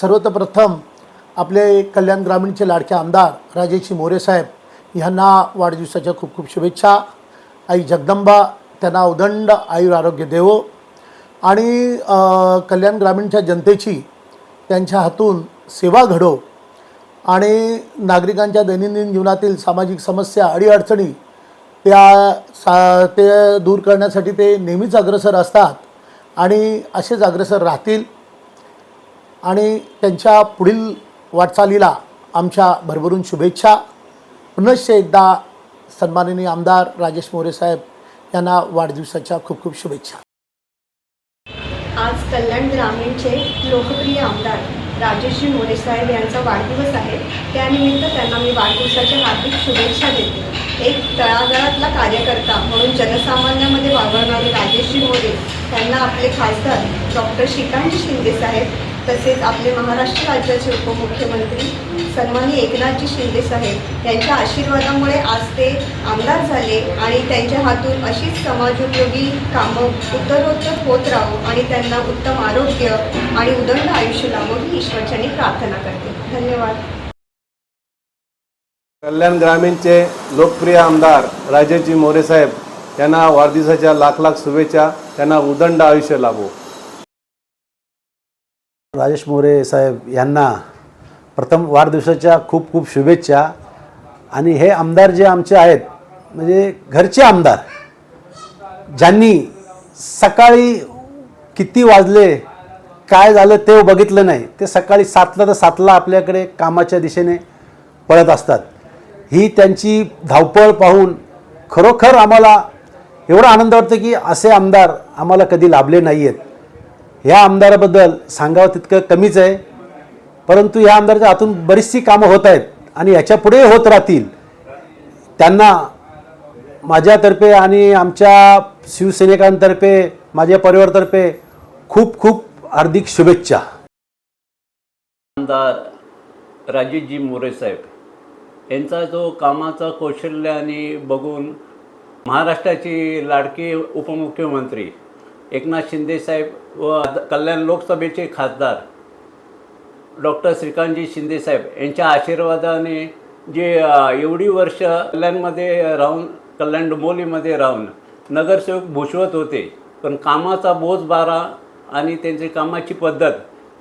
सर्वप्रथम आपले कल्याण ग्रामीणचे लाडके आमदार राजेशी मोरे साहेब ह्यांना वाढदिवसाच्या खूप खूप शुभेच्छा. आई जगदंबा त्यांना उदंड आयुर आरोग्य देवो. आणि कल्याण ग्रामीणच्या जनतेची त्यांच्या हातून सेवा घडो. आणि नागरिकांच्या दैनंदिन जीवनातील सामाजिक समस्या अडीअडचणी त्या सा ते दूर करण्यासाठी ते नेहमीच अग्रसर असतात. आणि असेच अग्रसर राहतील. आणि त्यांच्या पुढील वाटचालीला आमच्या भरभरून शुभेच्छा. पुनश्च एकदा सन्माननीय आमदार राजेश मोरे साहेब यांना वाढदिवसाच्या खूप खूप शुभेच्छा. आज कल्याण ग्रामीणचे लोकप्रिय आमदार राजेशजी मोरे साहेब यांचा वाढदिवस आहे. त्यानिमित्त त्यांना मी वाढदिवसाच्या हार्दिक शुभेच्छा देते. एक तळागाळातला कार्यकर्ता म्हणून जनसामान्यामध्ये वावरणारे राजेशजी मोरे यांना आपले खासदार डॉक्टर श्रीकांत शिंदे साहेब तसेच आपले महाराष्ट्र राज्याचे उपमुख्यमंत्री सन्माननीय एकनाथजी शिंदे साहेब यांच्या आशीर्वादामुळे आज ते आमदार झाले आणि त्यांच्या हातून अशीच समाजोपयोगी कामं उत्तरोत्तर होत राहू आणि त्यांना उत्तम आरोग्य आणि उदंड आयुष्य लाभो ही प्रार्थना करते. धन्यवाद. कल्याण ग्रामीणचे लोकप्रिय आमदार राजेजी मोरे साहेब यांना वाढदिवसाच्या लाख लाख शुभेच्छा त्यांना उदंड आयुष्य लाभो. राजेश मोरे साहेब यांना प्रथम वाढदिवसाच्या खूप खूप शुभेच्छा. आणि हे आमदार जे आमचे आहेत म्हणजे घरचे आमदार ज्यांनी सकाळी किती वाजले काय झालं ते बघितलं नाही ते सकाळी सातला तर सातला आपल्याकडे कामाच्या दिशेने पळत असतात. ही त्यांची धावपळ पाहून खरोखर आम्हाला एवढा आनंद वाटतं की असे आमदार आम्हाला कधी लाभले नाही आहेत ह्या आमदाराबद्दल सांगावं तितकं कमीच आहे. परंतु ह्या आमदाराच्या आतून बरीचशी कामं होत आहेत आणि याच्यापुढे होत राहतील. त्यांना माझ्यातर्फे आणि आमच्या शिवसैनिकांतर्फे माझ्या परिवारातर्फे खूप खूप हार्दिक शुभेच्छा. आमदार राजेशजी मोरे साहेब यांचा जो कामाचा कौशल्य आणि बघून महाराष्ट्राची लाडके उपमुख्यमंत्री एकनाथ शिंदेसाहेब व कल्याण लोकसभेचे खासदार. डॉक्टर श्रीकांतजी शिंदे साहेब यांच्या आशीर्वादाने जे एवढी वर्ष कल्याणमध्ये राहून कल्याण डोंबिवलीमध्ये राहून नगरसेवक भूषवत होते. पण कामाचा बोज बारा आणि त्यांची कामाची पद्धत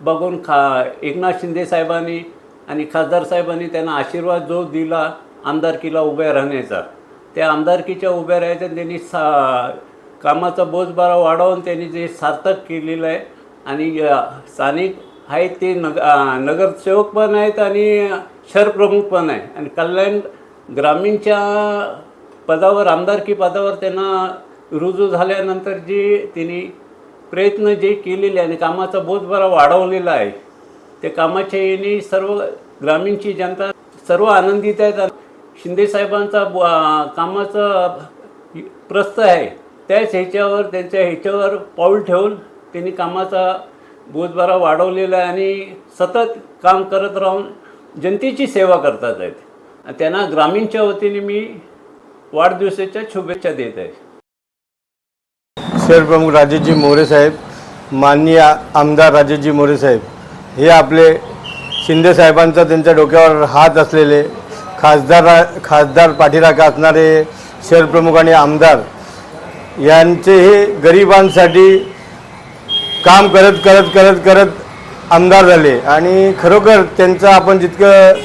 बघून खा एकनाथ शिंदेसाहेबांनी आणि खासदार साहेबांनी त्यांना आशीर्वाद जो दिला आमदारकीला उभ्या राहण्याचा. त्या आमदारकीच्या उभ्या राहायच्या त्यांनी सा कामाचा बोजबारा वाढवून त्यांनी जे सार्थक केलेलं आहे. आणि स्थानिक आहेत ते नग नगरसेवक पण आहेत आणि शहरप्रमुख पण आहे. आणि कल्याण ग्रामीणच्या पदावर आमदारकी पदावर त्यांना रुजू झाल्यानंतर जे त्यांनी प्रयत्न जे केलेले आणि कामाचा बोजबारा वाढवलेला आहे त्या कामाच्या येणे सर्व ग्रामीणची जनता सर्व आनंदित आहेत. शिंदेसाहेबांचा शिंदे साहेबांचा ब- कामाचं प्रस्त आहे. त्याच ह्याच्यावर त्यांच्या ह्याच्यावर पाऊल ठेवून त्यांनी कामाचा बोजबारा वाढवलेला आहे आणि सतत काम करत राहून जनतेची सेवा करतात आहेत. त्यांना ग्रामीणच्या वतीने मी वाढदिवसाच्या शुभेच्छा देत आहे. शहरप्रमुख राजेजी मोरे साहेब माननीय आमदार राजेशजी मोरे साहेब हे आपले शिंदे साहेबांचा त्यांच्या डोक्यावर हात असलेले खासदार खासदार पाठीराखा असणारे शहरप्रमुख आणि आमदार यांचे हे गरिबांसाठी काम करत करत करत करत आमदार झाले. आणि खरोखर त्यांचं आपण जितकं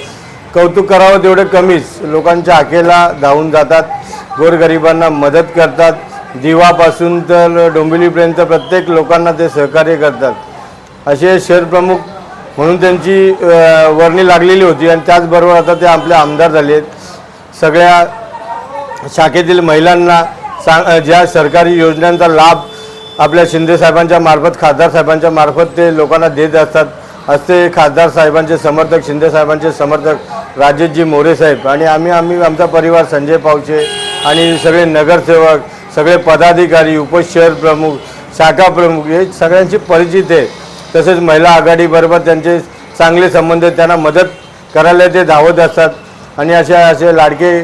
कौतुक करावं तेवढं कमीच. लोकांच्या आखेला धावून जातात गोरगरिबांना मदत करतात. दिवापासून तर डोंबिवलीपर्यंत प्रत्येक लोकांना ते सहकार्य करतात. असे शहरप्रमुख म्हणून त्यांची वर्णी लागलेली होती आणि त्याचबरोबर आता ते आपले आमदार झाले आहेत सगळ्या शाखेतील महिलांना सांग ज्या सरकारी योजनांचा लाभ आपल्या शिंदे साहेबांच्या मार्फत खासदार साहेबांच्या मार्फत ते लोकांना देत असतात. असे खासदार साहेबांचे समर्थक शिंदे साहेबांचे समर्थक राजेशजी मोरे साहेब आणि आम्ही आम्ही आमचा परिवार संजय पावचे आणि सगळे नगरसेवक सगळे पदाधिकारी उपशहर प्रमुख शाखा प्रमुख हे सगळ्यांशी परिचित आहे. तसेच महिला आघाडीबरोबर त्यांचे चांगले संबंध त्यांना मदत करायला ते धावत असतात. आणि असे असे लाडके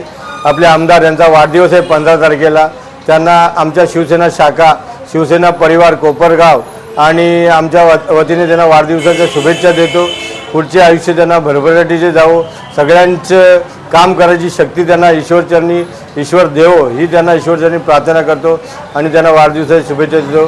आपले आमदार यांचा वाढदिवस आहे पंधरा तारखेला. त्यांना आमच्या शिवसेना शाखा शिवसेना परिवार कोपरगाव आणि आमच्या व वतीने त्यांना वाढदिवसाच्या शुभेच्छा देतो. पुढचे आयुष्य त्यांना भरभराटीचे जावो. सगळ्यांचं काम करायची शक्ती त्यांना ईश्वरचरणी ईश्वर देवो ही त्यांना ईश्वरचरणी प्रार्थना करतो आणि त्यांना वाढदिवसाच्या शुभेच्छा देतो.